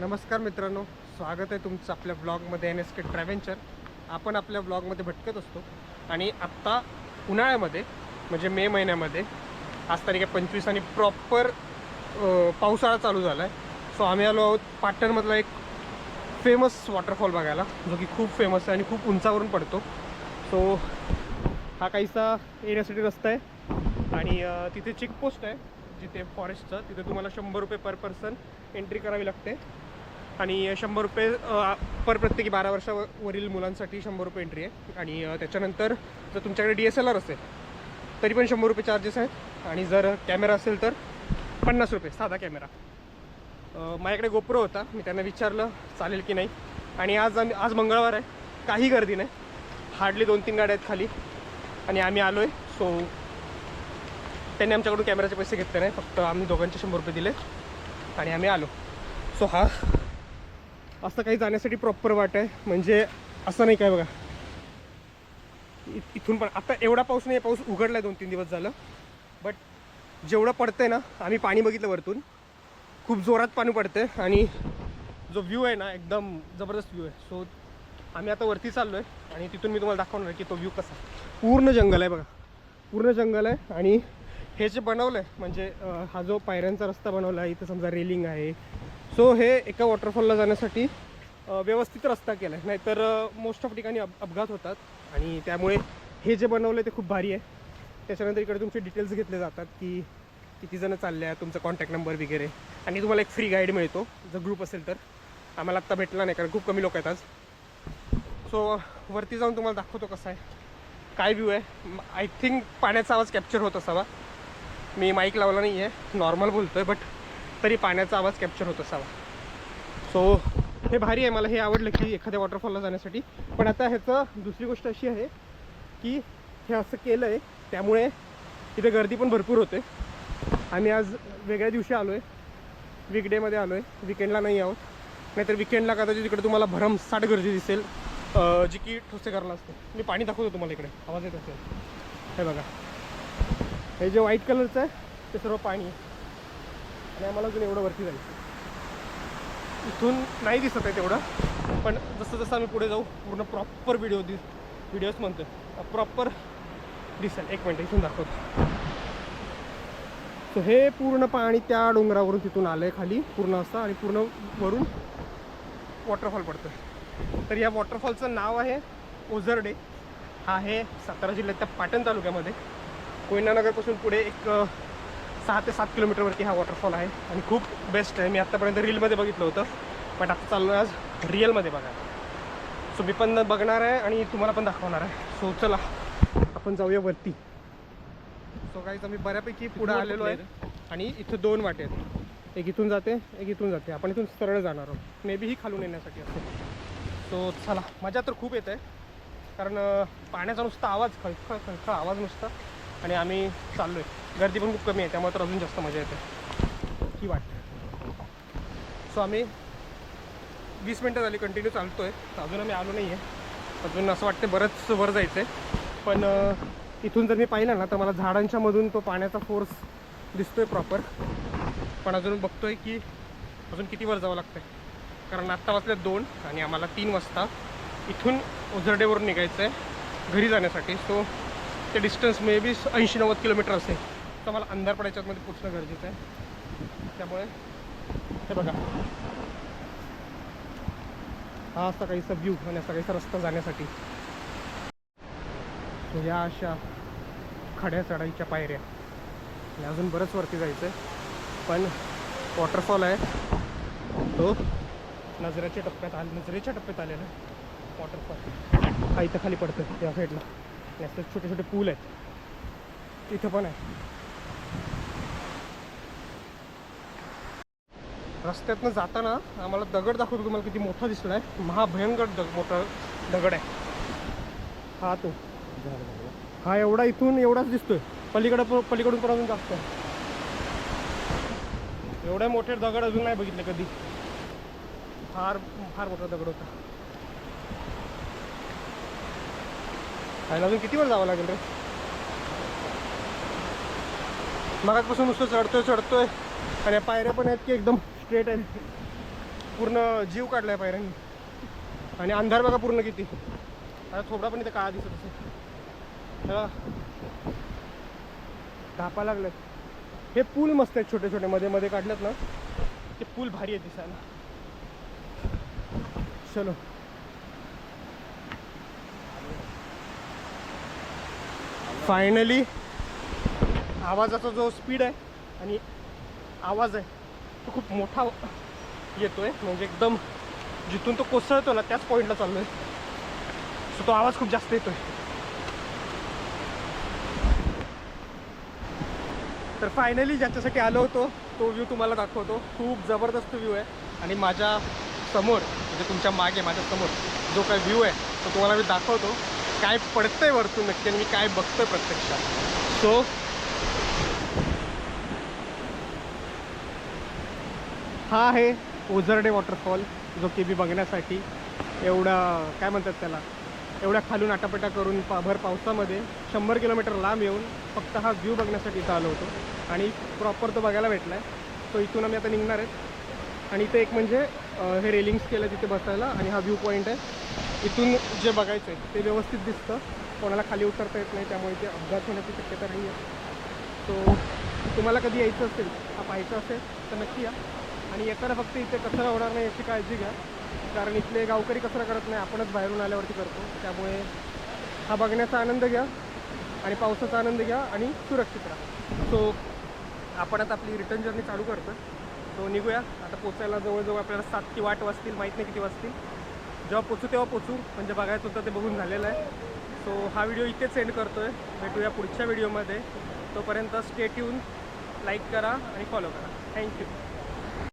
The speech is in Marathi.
नमस्कार मित्रांनो स्वागत आहे तुमचं आपल्या ब्लॉगमध्ये एन एस के ट्रॅव्हेंचर आपण आपल्या ब्लॉगमध्ये भटकत असतो आणि आत्ता उन्हाळ्यामध्ये म्हणजे मे महिन्यामध्ये आज तारीख आहे पंचवीस आणि प्रॉपर पावसाळा चालू झाला आहे सो आम्ही आलो आहोत पाटणमधला एक फेमस वॉटरफॉल बघायला जो की खूप फेमस आहे आणि खूप उंचावरून पडतो. सो हा काहीसा येण्यासाठी रस्ता आहे आणि तिथे चेकपोस्ट आहे जिथे फॉरेस्टचं तिथे तुम्हाला शंभर रुपये पर पर्सन एंट्री करावी लागते. आणि शंभर रुपये पर प्रत्येकी बारा वर्षावरील मुलांसाठी शंभर रुपये एंट्री आहे. आणि त्याच्यानंतर जर तुमच्याकडे डी एस एल आर असेल तरी पण शंभर रुपये चार्जेस आहेत. आणि जर कॅमेरा असेल तर पन्नास रुपये साधा कॅमेरा. माझ्याकडे गोप्रो होता. मी त्यांना विचारलं चालेल की नाही? आणि आज आम्ही आज मंगळवार आहे. काही गर्दी नाही. हार्डली दोन तीन गाड्या आहेत खाली. आणि आम्ही आलो आहे सो त्यांनी आमच्याकडून कॅमेराचे पैसे घेतले नाही. फक्त आम्ही दोघांचे शंभर रुपये दिले. आणि आम्ही आलो. सो हा असं काही जाण्यासाठी प्रॉपर वाट आहे. म्हणजे असं नाही काय बघा. इथून पण आता एवढा पाऊस नाही पाऊस उघडला आहे दोन तीन दिवस झालं. बट जेवढं पडतंय ना आम्ही पाणी बघितलं वरतून. खूप जोरात पाणी पडतंय आणि जो व्ह्यू आहे ना एकदम जबरदस्त व्ह्यू आहे. सो आम्ही आता वरती चाललो आहे आणि तिथून मी तुम्हाला दाखवणार आहे की तो व्ह्यू कसा आहे. पूर्ण जंगल आहे बघा. पूर्ण जंगल आहे आणि हे जे बनवलं आहे म्हणजे हा जो पायऱ्यांचा रस्ता बनवला आहे इथं समजा रेलिंग आहे सो हे एका वॉटरफॉलला जाण्यासाठी व्यवस्थित रस्ता केला आहे नाहीतर मोस्ट ऑफ ठिकाणी अप अपघात होतात. आणि त्यामुळे हे जे बनवलं आहे ते खूप भारी आहे. त्याच्यानंतर इकडे तुमचे डिटेल्स घेतले जातात की किती जण चालले आहे तुमचा कॉन्टॅक्ट नंबर वगैरे. आणि तुम्हाला एक फ्री गाईड मिळतो. जर ग्रुप असेल तर. आम्हाला आत्ता भेटला नाही कारण खूप कमी लोक आहेत आज. सो वरती जाऊन तुम्हाला दाखवतो कसं आहे. काय व्ह्यू आहे. आय थिंक पाण्याचा आवाज कॅप्चर होत असावा. मी माईक लावला नाही आहे नॉर्मल बोलतो आहे बट तरी पाण्याचा आवाज कॅप्चर होत असावा. सो हे भारी आहे. मला हे आवडलं की एखाद्या वॉटरफॉलला जाण्यासाठी. पण आता ह्याचं दुसरी गोष्ट अशी आहे की हे असं केलं आहे त्यामुळे इथे गर्दी पण भरपूर होते. आम्ही आज वेगळ्या दिवशी आलो आहे वीकडेमध्ये आलो आहे विकेंडला नाही आहोत. नाहीतर विकेंडला कदाचित तिकडे तुम्हाला भरमसाठ गर्दी दिसेल. जी की ठोसेकरला असते. मी पाणी दाखवतो तुम्हाला इकडे. आवाज येत असेल. हे बघा. हे जे व्हाईट कलरचं आहे ते सर्व पाणी आहे. आणि आम्हाला अजून एवढं वरती जायचं. इथून नाही दिसत आहे तेवढं पण जसं जसं आम्ही पुढे जाऊ पूर्ण प्रॉपर व्हिडिओ दिस व्हिडिओज म्हणतो प्रॉपर दिसेल. एक मिनटं इथून दाखवतो. सो हे पूर्ण पाणी त्या डोंगरावरून तिथून आलं आहे खाली पूर्ण असतं आणि पूर्ण वरून वॉटरफॉल पडतं तर या वॉटरफॉलचं नाव आहे ओझरडे हा आहे सातारा जिल्ह्याच्या पाटण तालुक्यामध्ये. कोयनानगरपासून पुढे एक सहा ते सात किलोमीटरवरती हा वॉटरफॉल आहे. आणि खूप बेस्ट आहे. मी आत्तापर्यंत रीलमध्ये बघितलं होतं. बट आता चाललो आहे आज रिअलमध्ये बघायला. सो मी पण बघणार आहे आणि तुम्हाला पण दाखवणार आहे. सो चला आपण जाऊया वरती. सो काहीच आम्ही बऱ्यापैकी पुढे आलेलो आहे. आणि इथं दोन वाटे आहेत. एक इथून जाते एक इथून जाते. आपण इथून सरळ जाणार आहोत. मे बी ही खालून येण्यासाठी असेल. सो चला मजा तर खूप येत. आहे कारण पाण्याचा नुसता आवाज खळखळ खळखळ आवाज नुसता. आणि आम्ही चाललो आहे गर्दी पण खूप कमी आहे त्यामुळे तर अजून जास्त मजा येते. ही वाटते सो आम्ही वीस मिनटं झाली कंटिन्यू चालतो आहे अजून आम्ही आलो नाही आहे अजून असं वाटतं बरंच वर जायचं आहे पण इथून जर मी पाहिलं ना तर मला झाडांच्या मधून तो पाण्याचा फोर्स दिसतोय प्रॉपर पण अजून बघतोय की अजून किती वर जावं लागतंय. कारण आत्ता वाजले दोन आणि आम्हाला तीन वाजता. इथून ओझरडेवरून निघायचं आहे घरी जाण्यासाठी. सो ते डिस्टन्स मे बी ऐंशी नव्वद किलोमीटर असेल. तर मला अंधार पडायच्यामध्ये पोचणं गरजेचं आहे. त्यामुळे हे बघा. हा असा काहीसा व्ह्यू आणि असा काहीसा रस्ता जाण्यासाठी. या अशा खड्या चढाईच्या पायऱ्या. आणि अजून बरंच वरती जायचं आहे पण वॉटरफॉल आहे. तो नजरेच्या टप्प्यात आले नजरेच्या टप्प्यात आलेला आहे. वॉटरफॉल हा इथं खाली पडतं त्या साईडला आणि असं छोटे छोटे पूल आहेत. तिथं पण आहे. रस्त्यातनं जाताना आम्हाला दगड दाखवतो तुम्हाला किती मोठा दिसला आहे महाभयंकर दग मोठा दगड आहे. हा तो. हा एवढा इथून एवढाच दिसतोय. पलीकडे पलीकडून पण अजून जास्त आहे. एवढे मोठे दगड अजून नाही बघितले कधी. फार फार मोठा दगड होता. खायला अजून किती वेळ जावं लागेल रे? मगापासून नुसतं चढतोय चढतोय. आणि पायऱ्या पण आहेत की एकदम स्ट्रेट आहेत. पूर्ण जीव काढलाय पायऱ्यांनी. आणि अंधार बघा पूर्ण किती. आता थोडा पण इथे काळा दिसत असेल. हा. धापा लागलेत हे पूल मस्त आहेत छोटे छोटे. मध्ये मध्ये काढलेत ना ते पूल भारी आहे दिसायला. चलो. फायनली आवाजाचा जो स्पीड आहे आणि आवाज आहे तो खूप मोठा येतोय. म्हणजे एकदम जिथून तो कोसळतो ना त्याच पॉईंटला चाललोय. सो तो आवाज खूप जास्त येतोय. तर फायनली ज्याच्यासाठी आलो होतो तो व्ह्यू तुम्हाला दाखवतो. खूप जबरदस्त व्ह्यू आहे. आणि माझ्यासमोर म्हणजे तुमच्या मागे माझ्यासमोर जो काय व्ह्यू आहे तो तुम्हाला मी दाखवतो. काय पडतंय वरतून नक्की आणि मी काय बघतोय प्रत्यक्षात. सो हा आहे ओझरडे वॉटरफॉल जो की बी बघण्यासाठी एवढा काय म्हणतात त्याला एवढ्या खालून आटापटा करून पा भर पावसामध्ये शंभर किलोमीटर लांब येऊन फक्त हा व्ह्यू बघण्यासाठी इथं आलो होतो. आणि प्रॉपर तो बघायला भेटला आहे सो इथून आम्ही आता निघणार आहेत. आणि इथे एक म्हणजे हे रेलिंग्स केलं तिथे बसायला आणि हा व्ह्यू पॉईंट आहे. इथून जे बघायचं आहे ते व्यवस्थित दिसतं. कोणाला खाली उतरता येत नाही त्यामुळे ते अपघात होण्याची शक्यता नाही आहे सो तुम्हाला कधी यायचं असेल हा पाहायचं असेल तर नक्की या. आणि येताना फक्त इथे कचरा होणार नाही याची काळजी घ्या. कारण इथले गावकरी कचरा करत नाही आपणच बाहेरून आल्यावरती करतो. त्यामुळे हा बघण्याचा आनंद घ्या आणि पावसाचा आनंद घ्या आणि सुरक्षित राहा. सो आपण आता आपली रिटर्न जर्नी चालू करतो तो निघूया. आता पोचायला जवळजवळ आपल्याला सात किंवा आठ वाजतील माहीत नाही किती वाजतील. जेव्हा पोचू तेव्हा पोचू. म्हणजे बघायचं होतं ते बघून झालेलं आहे. सो हा व्हिडिओ इथेच एंड करतो आहे भेटूया पुढच्या व्हिडिओमध्ये तोपर्यंत स्टेट येऊन लाईक करा आणि फॉलो करा. थँक्यू